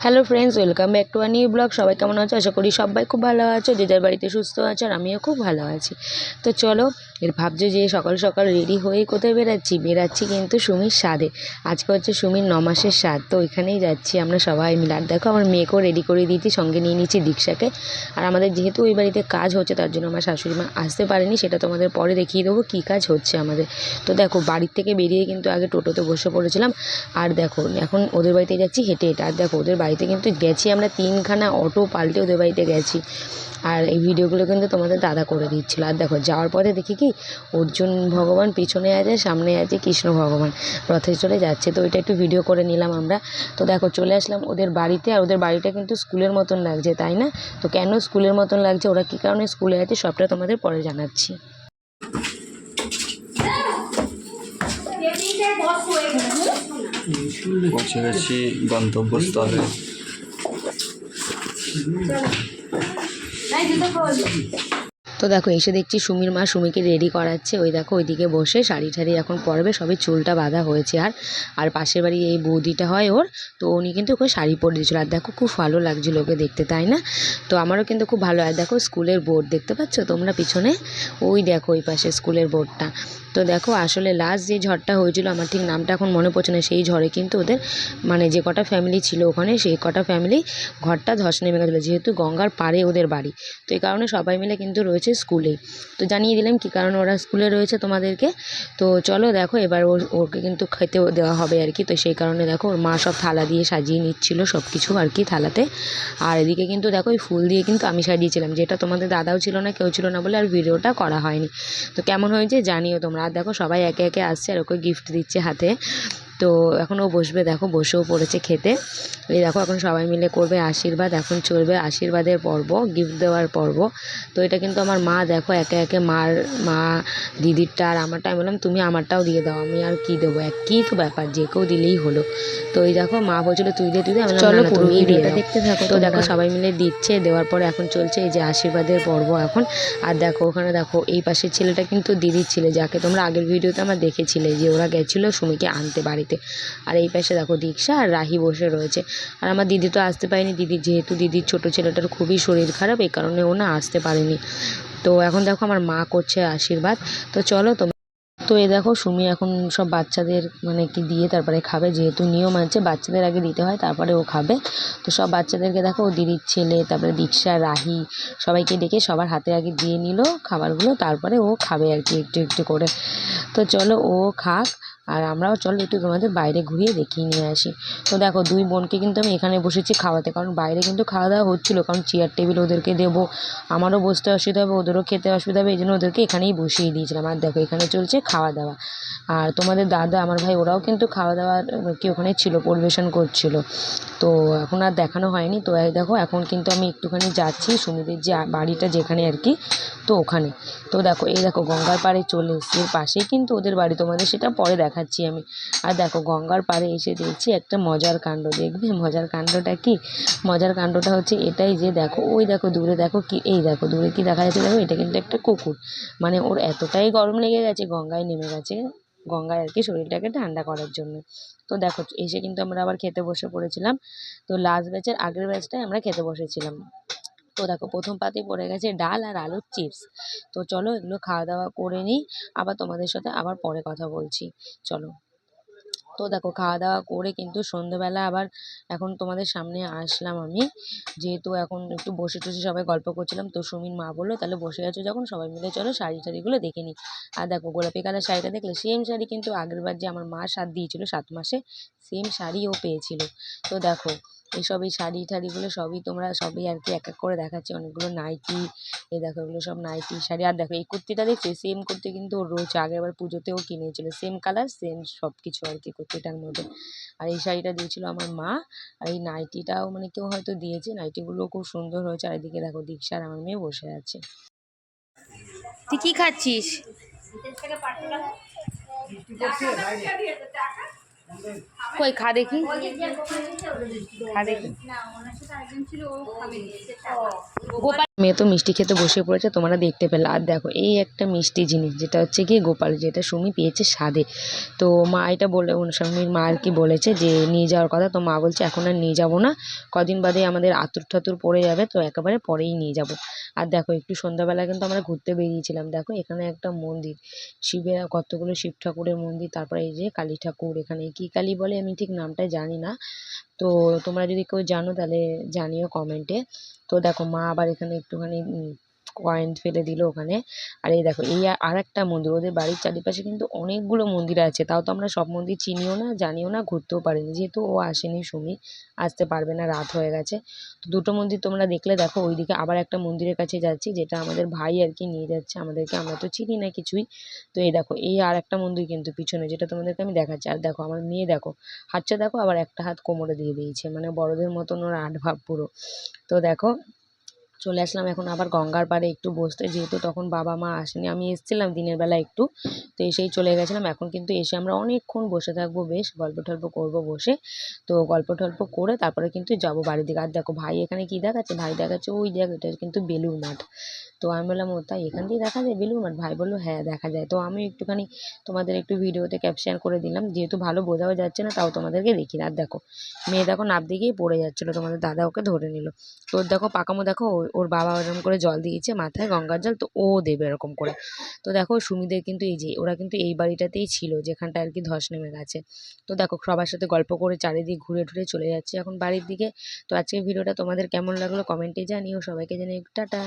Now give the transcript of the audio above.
Hello friends welcome back to our new blog সবাই কেমন আছো? আশা করি সবাই খুব ভালো আছো। যে যার বাড়িতে সুস্থ আছে আর আমিও খুব ভালো আছি। তো চলো এর ভাবছ যে সকাল সকাল রেডি হয়ে কোথায় বেরাচ্ছি বেরাচ্ছি কিন্তু সুমির স্বাদে আজকে হচ্ছে সুমির ন মাসের স্বাদ তো ওইখানেই যাচ্ছি আমরা সবাই মিলে। আর দেখো আমার মেয়েকেও রেডি করে দিয়েছি, সঙ্গে নিয়ে নিচ্ছি দীক্ষাকে। আর আমাদের যেহেতু ওই বাড়িতে কাজ হচ্ছে, তার জন্য আমার শাশুড়ি মা আসতে পারেনি, সেটা তোমাদের পরে দেখিয়ে দেবো কী কাজ হচ্ছে আমাদের। তো দেখো, বাড়ির থেকে বেরিয়ে কিন্তু আগে টোটোতে বসে পড়েছিলাম। আর দেখো, এখন ওদের বাড়িতে যাচ্ছি হেঁটে হেঁটে। আর দেখো, ওদের বাড়িতে কিন্তু গেছি আমরা তিনখানা অটো পাল্টে ওদের বাড়িতে গেছি। আর এই ভিডিওগুলো কিন্তু তোমাদের দাদা করে দিচ্ছিল। আর দেখো, যাওয়ার পরে দেখি কি, অর্জুন ভগবান পিছনে আছে, সামনে আছে কৃষ্ণ ভগবান। রথে চলে যাচ্ছে। তো ওইটা একটু ভিডিও করে নিলাম আমরা। তো দেখো, চলে আসলাম ওদের বাড়িতে। আর ওদের বাড়িটা কিন্তু স্কুলের মতন লাগছে, তাই না? তো কেন স্কুলের মতন লাগছে? ওরা কী কারণে স্কুলে আছে, সবটা তোমাদের পরে জানাচ্ছি। পৌঁছে গেছি গন্তব্যস্থলে। তো দেখো, এসে দেখছি সুমির মা সুমিকে রেডি করাচ্ছে। ওই দেখো, ওইদিকে বসে শাড়ি ঠাড়ি এখন পরবে, সবে চুলটা বাঁধা হয়েছে আর। আর পাশের বাড়ি এই বৌদিটা হয় ওর, তো উনি কিন্তু ওকে শাড়ি পরে দিয়েছিল। আর দেখো, খুব ভালো লাগছিল ওকে দেখতে, তাই না? তো আমারও কিন্তু খুব ভালো আর দেখো, স্কুলের বোর্ড, দেখতে পাচ্ছ তোমরা পিছনে? ওই দেখো, ওই পাশে স্কুলের বোর্ডটা। তো দেখো, আসলে লাস্ট যে ঝড়টা হয়েছিল, আমার ঠিক নামটা এখন মনে পড়ছে না, সেই ঝড়ে কিন্তু ওদের মানে যে কটা ফ্যামিলি ছিল ওখানে, সেই কটা ফ্যামিলি ঘরটা ধস নেমে গেছিল যেহেতু গঙ্গার পাড়ে ওদের বাড়ি। তো এই কারণে সবাই মিলে কিন্তু রয়েছে স্কুলেই তো জানিয়ে দিলাম কী কারণে ওরা স্কুলে রয়েছে তোমাদেরকে। তো চলো দেখো, এবার ওর, ওকে কিন্তু খেতে দেওয়া হবে আর কি। তো সেই কারণে দেখো, ওর মা সব থালা দিয়ে সাজিয়ে নিচ্ছিল সব কিছু আর কি থালাতে। আর এদিকে কিন্তু দেখো ওই ফুল দিয়ে কিন্তু আমি সাজিয়েছিলাম, যেটা তোমাদের দাদাও ছিল না, কেউ ছিল না বলে আর ভিডিওটা করা হয়নি। তো কেমন হয়েছে জানিও তোমরা। আর দেখো সবাই একে একে আসছে আর ওকে গিফট দিচ্ছে হাতে। তো এখন ও বসবে দেখো বসেও পড়েছে খেতে। এই দেখো এখন সবাই মিলে করবে আশীর্বাদ এখন চলবে আশীর্বাদের পর্ব গিফট দেওয়ার পর্ব। তো এটা কিন্তু আমার মা দেখো একে একে মার মা দিদিরটা আর আমারটা আমি বললাম তুমি আমারটাও দিয়ে দাও আমি আর কি দেবো? একই তো ব্যাপার যে কেউ দিলেই হলো। তো এই দেখো মা বলছিল তুই দে তুই দে। আমি বললাম, চলো দিয়ে দেখতে থাকো তো দেখো সবাই মিলে দিচ্ছে দেওয়ার পরে এখন চলছে এই যে আশীর্বাদের পর্ব এখন। আর দেখো ওখানে দেখো এই পাশের ছেলেটা কিন্তু দিদির ছেলে যাকে তোমরা আগের ভিডিওতে আমার দেখেছিলে যে ওরা গেছিল সুমিকে আনতে বাড়িতে আর এই পাশে দেখো দীক্ষা আর রাহি বসে রয়েছে। আর আমার দিদি তো আসতে পারেনি। দিদি যেহেতু দিদির ছোটো ছেলেটার খুবই শরীর খারাপ, এই কারণে ও না আসতে পারেনি। তো এখন দেখো আমার মা করছে আশীর্বাদ। তো চলো তোমরা তো এ দেখো সুমি এখন সব বাচ্চাদের মানে কি দিয়ে তারপরে খাবে। যেহেতু নিয়ম আছে, বাচ্চাদের আগে দিতে হয়, তারপরে ও খাবে। তো সব বাচ্চাদেরকে দেখো ও দিদির ছেলে, তারপরে দীক্ষা, রাহি, সবাইকে ডেকে সবার হাতে আগে দিয়ে নিল খাবারগুলো। তারপরে ও খাবে আর কি একটু একটু করে। তো চলো ও খাক। আর আমরাও চলো একটু তোমাদের বাইরে ঘুরিয়ে দেখিয়ে নিয়ে আসি। তো দেখো দুই বোনকে কিন্তু আমি এখানে বসেছি খাওয়াতে। কারণ বাইরে কিন্তু খাওয়া দাওয়া হচ্ছিল, কারণ চেয়ার টেবিল ওদেরকে দেবো, আমারও বসতে অসুবিধা হবে, ওদেরও খেতে অসুবিধা হবে, এই জন্য ওদেরকে এখানেই বসিয়ে দিয়েছিলাম। আর দেখো এখানে চলছে খাওয়া দাওয়া। আর তোমাদের দাদা, আমার ভাই, ওরাও কিন্তু খাওয়া দাওয়ার কি ওখানে ছিল, পরিবেশন করছিল। তো এখন আর দেখানো হয়নি। তো দেখো এখন কিন্তু আমি একটুখানি যাচ্ছি সুমিদের যে বাড়িটা যেখানে আর কি, তো ওখানে। তো দেখো, এই দেখো গঙ্গার পাড়ে চলে এসেছি। পাশেই কিন্তু ওদের বাড়ি, তোমাদের সেটা পরে দেখাচ্ছি আমি। আর দেখো, গঙ্গার পাড়ে এসে দেখছি একটা মজার কাণ্ড। দেখবে? মজার কাণ্ডটা কি? মজার কাণ্ডটা হচ্ছে এটাই যে দেখো, ওই দেখো দূরে দেখো কি, এই দেখো দূরে কি দেখা যাচ্ছে দেখো? এটা কিন্তু একটা কুকুর। মানে ওর এতটাই গরম লেগে গেছে, গঙ্গায় নেমে গেছে। গঙ্গায় আর কি শরীরটাকে ঠান্ডা করার জন্য। তো দেখো, এসে কিন্তু আমরা আবার খেতে বসে পড়েছিলাম। তো লাস্ট ব্যাচের আগের ব্যাচটায় আমরা খেতে বসেছিলাম। তো দেখো প্রথম পাতে পড়ে গেছে ডাল আর আলুর চিপস। তো চলো এগুলো খাওয়া দাওয়া করে নিই, আবার তোমাদের সাথে আবার পরে কথা বলছি। চলো। তো দেখো খাওয়া দাওয়া করে কিন্তু সন্ধেবেলা আবার এখন তোমাদের সামনে আসলাম আমি। যেহেতু এখন একটু বসে টসে সবাই গল্প করছিলাম, তো সুমির মা বলল, তাহলে বসে আছো যখন, সবাই মিলে চলো শাড়ি টাড়িগুলো দেখে নিই। আর দেখো গোলাপি কালার শাড়িটা দেখলে সেম শাড়ি কিন্তু আগেরবার যে আমার মা সাত দিয়েছিল, সাত মাসে সেম শাড়ি ও পেয়েছিল। তো দেখো এইসব এই শাড়ি টাড়িগুলো সবই তোমরা সবই আর কি এক এক করে দেখাচ্ছি। অনেকগুলো নাইটি এ দেখো এগুলো সব নাইটি শাড়ি। আর দেখো এই কুর্তিটা দেখছি সেম কুর্তি কিন্তু ওর রয়েছে আগেরবার পুজোতেও কিনেছিল। সেম কালার সেম সব কিছু আর কি কুর্তিটার মধ্যে। আর এই শাড়িটা দিয়েছিল আমার মা। আর এই নাইটিটাও মানে কেউ হয়তো দিয়েছে। নাইটিগুলোও খুব সুন্দর হয়েছে। আর এদিকে দেখো দীক্ষা আর আমার মেয়ে বসে আছে। তুই কি খাচ্ছিস? কই খা দেখি। খা দেখি। গোপাল মেয়ে তো মিষ্টি খেতে বসে পড়েছে, তোমরা দেখতে পেলে। আর দেখো, এই একটা মিষ্টি জিনিস, যেটা হচ্ছে গিয়ে গোপাল, যেটা সুমি পেয়েছে স্বাদে। তো মা এটা বলে সুমির মা আর কি বলেছে যে, নিয়ে যাওয়ার কথা। তো মা বলছে, এখন আর নিয়ে যাব না। কদিন বাদে আমাদের আতুর ঠাতুর পড়ে যাবে, তো একেবারে পরেই নিয়ে যাব। আর দেখো, একটু সন্ধ্যাবেলা কিন্তু আমরা ঘুরতে বেরিয়েছিলাম। দেখো, এখানে একটা মন্দির, শিবের কতগুলো শিব ঠাকুরের মন্দির, তারপরে এই যে কালী ঠাকুর, এখানে কী কালী বলে আমি ঠিক নামটা জানি না। তো তোমরা যদি কেউ জানো, তাহলে জানিও কমেন্টে। তো দেখো মা আবার এখানে একটুখানি কয়েন ফেলে দিল ওখানে। আর এই দেখো, এই আর একটা মন্দির, ওদের বাড়ির চারিপাশে কিন্তু অনেকগুলো মন্দির আছে। তাও তো আমরা সব মন্দির চিনিও না, জানিও না, ঘুরতেও পারিনি। যেহেতু ও আসেনি, সুমি আসতে পারবে না, রাত হয়ে গেছে। তো দুটো মন্দির তোমরা দেখলে দেখো, ওইদিকে আবার একটা মন্দিরের কাছে যাচ্ছি, যেটা আমাদের ভাই আর কি নিয়ে যাচ্ছে। আমাদেরকে আমরা তো চিনি না কিছুই। তো এই দেখো, এই আর একটা মন্দির কিন্তু পিছনে, যেটা তোমাদেরকে আমি দেখাচ্ছি। আর দেখো, আমার মেয়ে দেখো, হাতটা দেখো, আবার একটা হাত কোমরে দিয়ে দিয়েছে। মানে বড়দের মতন ওর আট ভাব পুরো। তো দেখো চলে আসলাম। এখন আবার গঙ্গার পাড়ে একটু বসতে। যেহেতু তখন বাবা মা আসেনি, আমি এসেছিলাম দিনের বেলা একটু। তো এসেই চলে গেছিলাম। এখন কিন্তু এসে আমরা অনেকক্ষণ বসে থাকব। বেশ গল্প টল্প করব বসে। তো গল্প টল্প করে তারপরে কিন্তু যাব বাড়ির দিকে। আর দেখো ভাই এখানে কী দেখাচ্ছে? ভাই দেখাচ্ছে ওই দেখ, এটা কিন্তু বেলুর মাঠ। তো আমি বললাম, ও তাই এখান দিয়ে দেখা যায় বেলুর মাঠ? ভাই বলল হ্যাঁ দেখা যায়। তো আমি একটুখানি তোমাদের একটু ভিডিওতে ক্যাপচার করে দিলাম। যেহেতু ভালো বোঝাও যাচ্ছে না, তাও তোমাদেরকে দেখি। আর দেখো, মেয়ে দেখো নাপ গিয়েই পড়ে যাচ্ছিল। তোমাদের দাদা ওকে ধরে নিল। তোর দেখো, পাকামো দেখো ওর বাবা ওরকম করে জল দিয়েছে মাথায় গঙ্গার জল, তো ও দেবে এরকম করে। তো দেখো সুমিদের কিন্তু এই যে, ওরা কিন্তু এই বাড়িটাতেই ছিল, যেখানটা আর কি ধস নেমে গেছে। তো দেখো সবার সাথে গল্প করে চারিদিক ঘুরে টুরে চলে যাচ্ছে এখন বাড়ির দিকে। তো আজকের ভিডিওটা তোমাদের কেমন লাগল কমেন্টে জানিও, সবাইকে জানিও, টাটা।